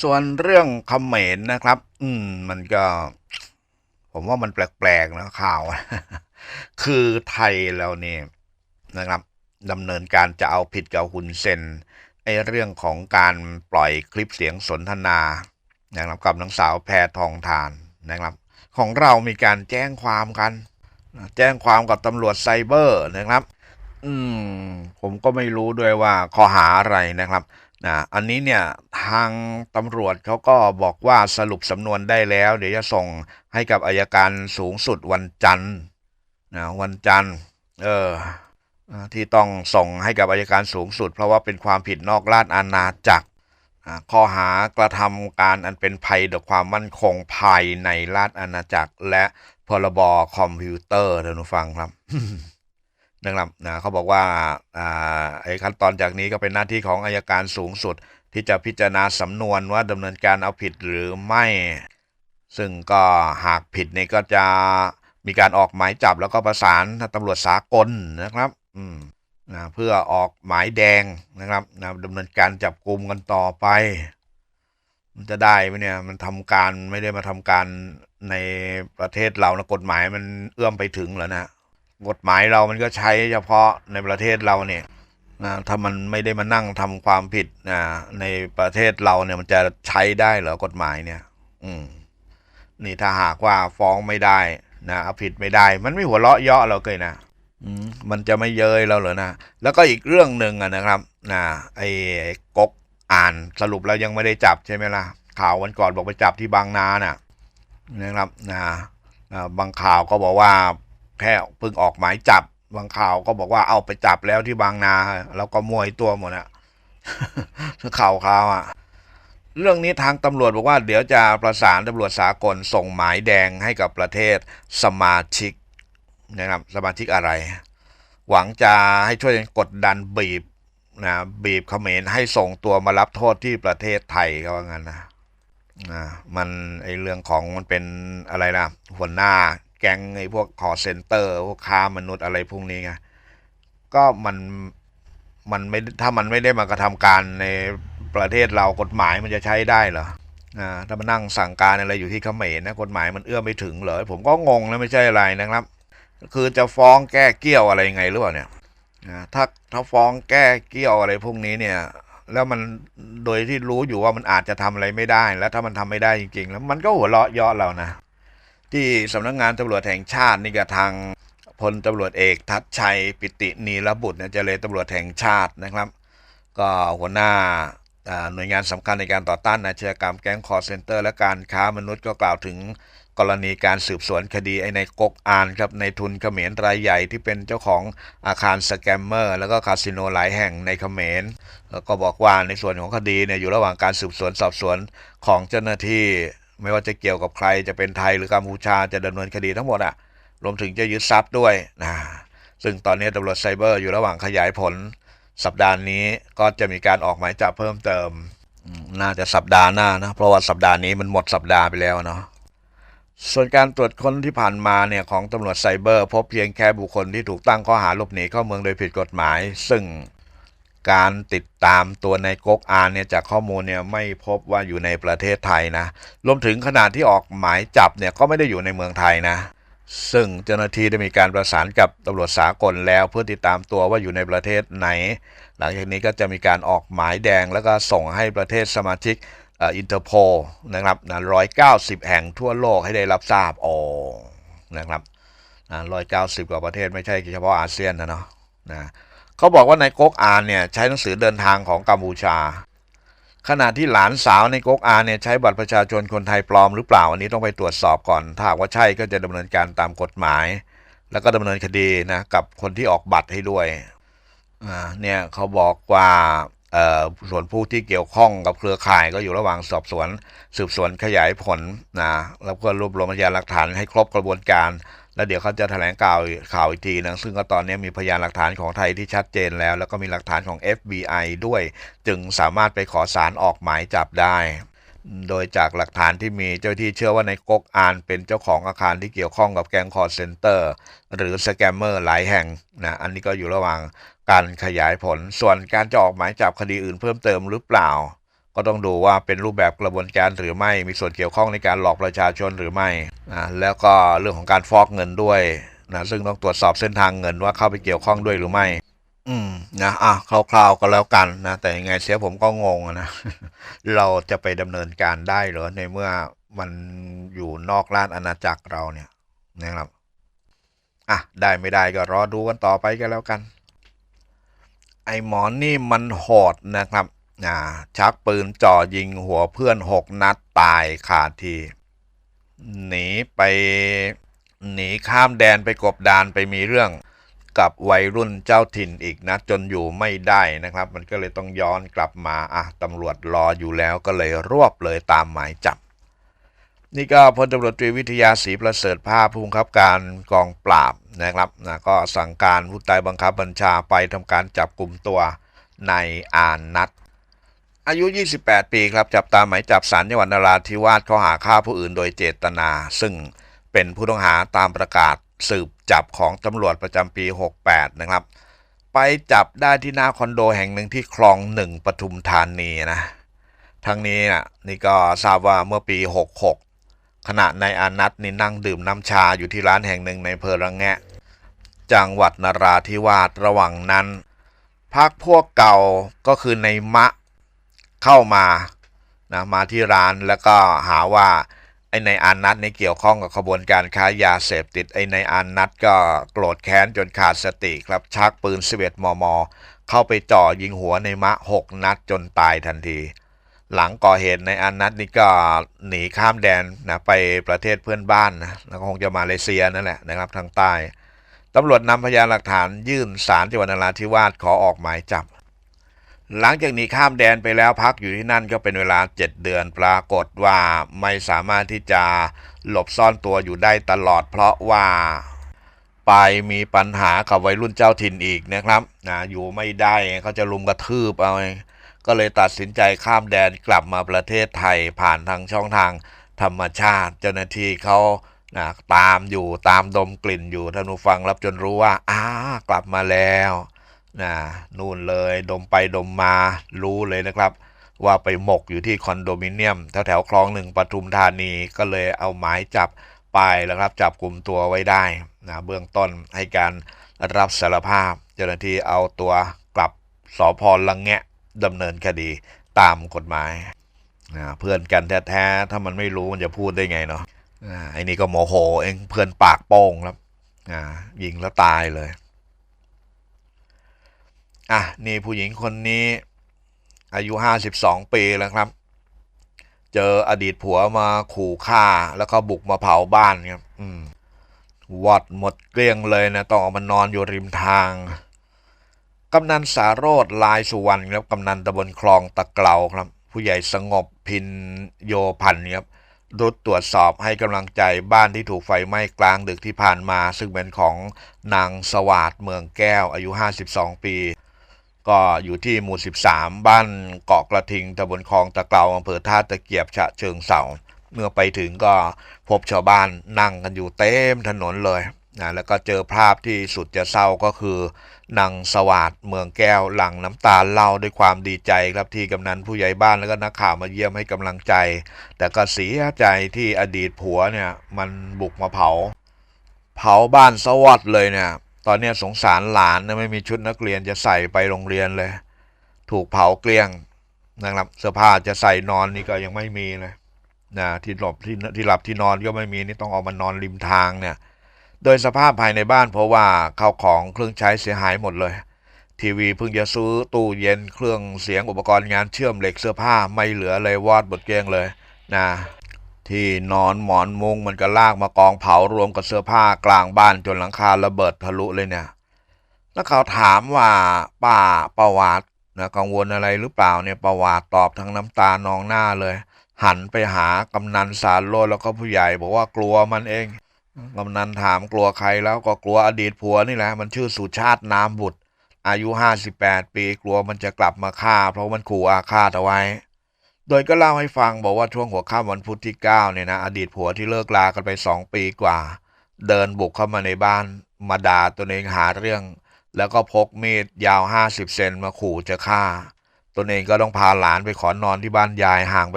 ส่วนเรื่องเขมรนะครับ อืม มันก็ ผมว่ามันแปลกๆนะข่าว คือไทยเราเนี่ยนะครับดำเนินการจะเอาผิดกับฮุนเซนไอเรื่องของการปล่อยคลิปเสียงสนทนานะครับกับนางสาวแพทองทานนะครับ ของเรามีการแจ้งความกัน แจ้งความกับตำรวจไซเบอร์นะครับ อืม ผมก็ไม่รู้ด้วยว่าข้อหาอะไรนะครับ นะอันนี้เนี่ยทางตำรวจเขาก็บอกว่าสรุปสำนวนได้แล้ว เดี๋ยวจะส่งให้กับอายการสูงสุดวันจันทร์นะวันจันทร์เอออ่าที่ต้องส่งให้กับอายการสูงสุด เพราะว่าเป็นความผิดนอกราชอาณาจักรข้อหากระทำการอันเป็นภัยต่อความมั่นคงภายในราชอาณาจักร และพรบคอมพิวเตอร์ท่านผู้ฟังครับ นะครับนะเขาบอกว่าอ่าไอ้ขั้นตอนจากนี้ก็เป็นหน้าที่ของอายการสูงสุด ที่จะพิจารณาสำนวนว่าดำเนินการเอาผิดหรือไม่ ซึ่งก็หากผิดเนี่ยก็จะมีการออกหมายจับแล้วก็ประสานตำรวจสากลนะครับ อืมนะเพื่อออกหมายแดงนะครับนะดำเนินการจับกลุ่มกันต่อไป มันจะได้ไหมเนี่ยมันทำการไม่ได้มาทำการในประเทศเรานะกฎหมายมันเอื้อมไปถึงแล้วนะ กฎหมายเรามันก็ใช้เฉพาะในประเทศเราเนี่ยนะถ้ามันไม่ได้มานั่งทำความผิดนะในประเทศเราเนี่ยมันจะใช้ได้เหรอกฎหมายเนี่ย อืม นี่ถ้าหากว่าฟ้องไม่ได้นะเอาผิดไม่ได้ มันไม่หัวเราะเยาะเราเคยนะอืมมันจะไม่เย้ยเราเหรอนะแล้วก็อีกเรื่องหนึ่งอะนะครับนะไอ้กกอ่านสรุปแล้วยังไม่ได้จับใช่ไหมล่ะ ข่าววันก่อนบอกไปจับที่บางนาน่ะนะครับนะบางข่าวก็บอกว่า แค่เพิ่งออกหมายจับบางข่าวก็บอกว่าเอาไปจับแล้วที่บางนา แล้วก็มวยตัวหมดอะข่าวข่าวอะเรื่องนี้ทางตำรวจบอกว่า เดี๋ยวจะประสานตำรวจสากลส่งหมายแดงให้กับประเทศสมาชิกนะครับสมาชิกอะไร หวังจะให้ช่วยกดดันบีบนะบีบเขมรให้ส่งตัวมารับโทษที่ประเทศไทยเขาว่างั้นนะนะมันไอเรื่องของมันเป็นอะไรนะหัวหน้า แก๊งไอ้พวกคอเซ็นเตอร์พวกค้ามนุษย์อะไรพวกนี้ไงก็มันมันไม่ถ้ามันไม่ได้มากระทำการในประเทศเรากฎหมายมันจะใช้ได้เหรออ่าถ้ามานั่งสั่งการอะไรอยู่ที่เขมรนะกฎหมายมันเอื้อมไม่ถึงเหรอผมก็งงนะไม่ใช่อะไรนะครับ คือจะฟ้องแก้เกี้ยวอะไรไงหรือเปล่าเนี่ยถ้าถ้าฟ้องแก้เกี้ยวอะไรพวกนี้เนี่ย แล้วมันโดยที่รู้อยู่ว่ามันอาจจะทำอะไรไม่ได้ แล้วถ้ามันทำไม่ได้จริง ๆ แล้วมันก็หัวเราะเยาะเรานะ ที่สำนักงานตำรวจแห่งชาตินี่กับทางพลตำรวจเอกทัชชัยปิตินีรบุตรเนี่ยเจรตำรวจแห่งชาตินะครับ ก็หัวหน้าอ่าหน่วยงานสำคัญในการต่อต้านอาชญากรรมแก๊งคอร์เซนเตอร์และการค้ามนุษย์ก็กล่าวถึงกรณีการสืบสวนคดีไอ้ในกกอานครับในทุนเขมรรายใหญ่ที่เป็นเจ้าของอาคารสแกมเมอร์ แล้วก็คาสิโนหลายแห่งในเขมรแล้วก็บอกว่าในส่วนของคดีเนี่ยอยู่ระหว่างการสืบสวนสอบสวนของเจ้าหน้าที่ ไม่ว่าจะเกี่ยวกับใครจะเป็นไทยหรือกัมพูชาจะดำเนินคดีทั้งหมดอะ รวมถึงจะยึดทรัพย์ด้วยนะซึ่งตอนนี้ตำรวจไซเบอร์อยู่ระหว่างขยายผล สัปดาห์นี้ก็จะมีการออกหมายจับเพิ่มเติมอืมน่าจะสัปดาห์หน้านะ เพราะว่าสัปดาห์นี้มันหมดสัปดาห์ไปแล้วเนาะส่วนการตรวจค้นที่ผ่านมาเนี่ยของตำรวจไซเบอร์ พบเพียงแค่บุคคลที่ถูกตั้งข้อหาหลบหนีเข้าเมืองโดยผิดกฎหมาย ซึ่ง การติดตามตัวในก๊กอานเนี่ยจากข้อมูลเนี่ยไม่พบว่าอยู่ในประเทศไทยนะรวมถึงขณะที่ออกหมายจับเนี่ยก็ไม่ได้อยู่ในเมืองไทยนะ ซึ่งเจ้าหน้าที่ได้มีการประสานกับตำรวจสากลแล้วเพื่อติดตามตัวว่าอยู่ในประเทศไหน หลังจากนี้ก็จะมีการออกหมายแดงแล้วก็ส่งให้ประเทศสมาชิกอินเตอร์โพนะครับนะร้อยเก้าสิบแห่งทั่วโลกให้ได้รับทราบอ๋อนะครับร้อยเก้าสิบกว่าประเทศไม่ใช่เฉพาะอาเซียนนะเนาะนะ เขาบอกว่าในก๊กอานเนี่ยใช้หนังสือเดินทางของกัมพูชา ขณะที่หลานสาวในก๊กอานเนี่ยใช้บัตรประชาชนคนไทยปลอมหรือเปล่าอันนี้ต้องไปตรวจสอบก่อน ถ้าว่าใช่ก็จะดำเนินการตามกฎหมาย แล้วก็ดำเนินคดีนะกับคนที่ออกบัตรให้ด้วยอ่าเนี่ยเขาบอกว่าเออส่วนผู้ที่เกี่ยวข้องกับเครือข่ายก็อยู่ระหว่างสอบสวน สืบสวนขยายผลนะแล้วก็รวบรวมพยานหลักฐานให้ครบกระบวนการ แล้วเดี๋ยวเขาจะแถลงข่าวข่าวอีกทีนึงซึ่งก็ตอนนี้มีพยานหลักฐานของไทยที่ชัดเจนแล้ว แล้วก็มีหลักฐานของ FBI ด้วย จึงสามารถไปขอสารออกหมายจับได้ โดยจากหลักฐานที่มีเจ้าที่เชื่อว่าในก๊กอานเป็นเจ้าของอาคารที่เกี่ยวข้องกับแก๊งคอร์เซนเตอร์หรือสแกมเมอร์หลายแห่งนะอันนี้ก็อยู่ระหว่างการขยายผล ส่วนการจะออกหมายจับคดีอื่นเพิ่มเติมหรือเปล่า ก็ต้องดูว่าเป็นรูปแบบกระบวนการหรือไม่มีส่วนเกี่ยวข้องในการหลอกประชาชนหรือไม่นะแล้วก็เรื่องของการฟอกเงินด้วยนะซึ่งต้องตรวจสอบเส้นทางเงินว่าเข้าไปเกี่ยวข้องด้วยหรือไม่ อืมนะอะคร่าวๆก็แล้วกันนะแต่ยังไงเสียผมก็งงนะเราจะไปดำเนินการได้เหรอในเมื่อมันอยู่นอกราชอาณาจักรเราเนี่ยนะครับอะได้ไม่ได้ก็รอดูกันต่อไปกันแล้วกัน ไอ้หมอนนี่มันโหดนะครับ อ่าชักปืนจ่อยิงหัวเพื่อนหกนัดตายขาดทีหนีไปหนีข้ามแดนไปกบดานไปมีเรื่องกับวัยรุ่นเจ้าถิ่นอีกนะ จนอยู่ไม่ได้นะครับ มันก็เลยต้องย้อนกลับมาอะตำรวจรออยู่แล้วก็เลยรวบเลยตามหมายจับ นี่ก็พลตำรวจตรีวิทยาศรีประเสริฐภาพผู้บังคับการกองปราบนะครับนะก็สั่งการผู้ใต้บังคับบัญชาไปทำการจับกลุ่มตัวในายอ่านนัด อายุ 28 ปีครับ จับตามหมายจับสารจังหวัดนราธิวาสข้อหาฆ่าผู้อื่นโดยเจตนา ซึ่งเป็นผู้ต้องหาตามประกาศสืบจับของตำรวจประจำปี 68 นะครับ ไปจับได้ที่หน้าคอนโดแห่งหนึ่งที่คลองหนึ่งปทุมธานีนะ ทั้งนี้นะนี่ก็ทราบว่าเมื่อปี 66 ขณะนายอานัทนี่นั่งดื่มน้ำชาอยู่ที่ร้านแห่งหนึ่งในเพอระแงะ จังหวัดนราธิวาสระหว่างนั้นพักพวกเก่าก็คือในมะ เข้ามานะมาที่ร้านแล้วก็หาว่าไอ้ในอานัทนี่เกี่ยวข้องกับขบวนการค้ายาเสพติดไอ้ในอานัทก็โกรธแค้นจนขาดสติครับชักปืน 11 มม เข้าไปจ่อยิงหัวในมะ 6 นัดจนตายทันที หลังก่อเหตุในอานัทนี่ก็หนีข้ามแดนนะไปประเทศเพื่อนบ้านนะแล้วก็คงจะมาเลเซียนั่นแหละนะครับทางใต้ตำรวจนำพยานหลักฐานยื่นศาลจังหวัดนราธิวาสขอออกหมายจับ หลังจากหนีข้ามแดนไปแล้วพักอยู่ที่นั่นก็เป็นเวลา 7 เดือนปรากฏว่าไม่สามารถที่จะหลบซ่อนตัวอยู่ได้ตลอด เพราะว่าไปมีปัญหากับวัยรุ่นเจ้าถิ่นอีกนะครับนะอยู่ไม่ได้เขาจะลุมกระทืบเอาก็เลยตัดสินใจข้ามแดนกลับมาประเทศไทยผ่านทางช่องทางธรรมชาติ เจ้าหน้าที่เขานะตามอยู่ตามดมกลิ่นอยู่ท่านผู้ฟังรับจนรู้ว่าอ้ากลับมาแล้ว นะนู่นเลยดมไปดมมารู้เลยนะครับ ว่าไปหมกอยู่ที่คอนโดมิเนียมแถวแถวๆคลองหนึ่งปทุมธานีก็เลยเอาหมายจับไปแล้วครับจับกลุ่มตัวไว้ได้นะเบื้องต้นให้การรับสารภาพ เจ้าหน้าที่เอาตัวกลับสพลังแงะดำเนินคดีตามกฎหมายนะเพื่อนกันแท้ๆถ้ามันไม่รู้มันจะพูดได้ไงเนาะอ่าไอ้นี่ก็โมโหเองเพื่อนปากโป้งครับยิงแล้วตายเลย อะนี่ผู้หญิงคนนี้อายุ52ปีแล้วครับ เจออดีตผัวมาขู่ฆ่าแล้วก็บุกมาเผาบ้านครับอืมวอดหมดเกลี้ยงเลยนะต้องออกมานอนอยู่ริมทางกำนันสาโรธลายสุวรรณครับกำนันตำบลคลองตะเกลาครับ ผู้ใหญ่สงบพินโยพันครับรุดตรวจสอบให้กำลังใจบ้านที่ถูกไฟไหม้กลางดึกที่ผ่านมา ซึ่งเป็นของนางสวาดเมืองแก้วอายุ 52 ปี ก็อยู่ที่หมู่ 13 บ้านเกาะกระทิงตำบลคลองตะเกลาอำเภอท่าตะเกียบฉะเชิงเสาเมื่อไปถึงก็พบชาวบ้านนั่งกันอยู่เต็มถนนเลยนะแล้วก็เจอภาพที่สุดจะเศร้าก็คือนางสวาดเมืองแก้วหลั่งน้ำตาเล่าด้วยความดีใจครับที่กำนันผู้ใหญ่บ้านแล้วก็นักข่าวมาเยี่ยมให้กำลังใจ แต่ก็เสียใจที่อดีตผัวเนี่ยมันบุกมาเผา เผาบ้านสวัสดเลยเนี่ย ตอนนี้สงสารหลานนะไม่มีชุดนักเรียนจะใส่ไปโรงเรียนเลย ถูกเผาเกลี้ยงนะครับเสื้อผ้าจะใส่นอนนี่ก็ยังไม่มีเลยนะที่หลบที่ที่หลับที่นอนก็ไม่มีนี่ต้องออกมานอนริมทางเนี่ย โดยสภาพภายในบ้านเพราะว่าข้าวของเครื่องใช้เสียหายหมดเลย ทีวีเพิ่งจะซื้อตู้เย็นเครื่องเสียงอุปกรณ์งานเชื่อมเหล็กเสื้อผ้าไม่เหลือเลยวอดหมดเกลี้ยงเลยนะ ที่นอนหมอนมุงมันก็ลากมากองเผารวมกับเสื้อผ้ากลางบ้านจนหลังคาระเบิดทะลุเลยเนี่ยแล้วเขาถามว่าป้าประวัตินะกังวลอะไรหรือเปล่าเนี่ยประวัติตอบทั้งน้ำตานองหน้าเลย หันไปหากำนันสารโลดแล้วก็ผู้ใหญ่บอกว่ากลัวมันเองกำนันถามกลัวใครแล้วก็กลัวอดีตผัวนี่แหละมันชื่อสุชาตินามบุตร อายุห้าสิบแปดปีกลัวมันจะกลับมาฆ่า เพราะมันขู่อาฆาตเอาไว้ โดยก็เล่าให้ฟังบอกว่าช่วงหัวค่ำวันพุธที่9เนี่ยนะอดีตผัวที่เลิกลากันไป 2 ปีกว่า เดินบุกเข้ามาในบ้านมาด่าตัวเองหาเรื่อง แล้วก็พกมีดยาว 50 เซนมาขู่จะฆ่า ตัวเองก็ต้องพาหลานไปขอนอนที่บ้านยายห่างไป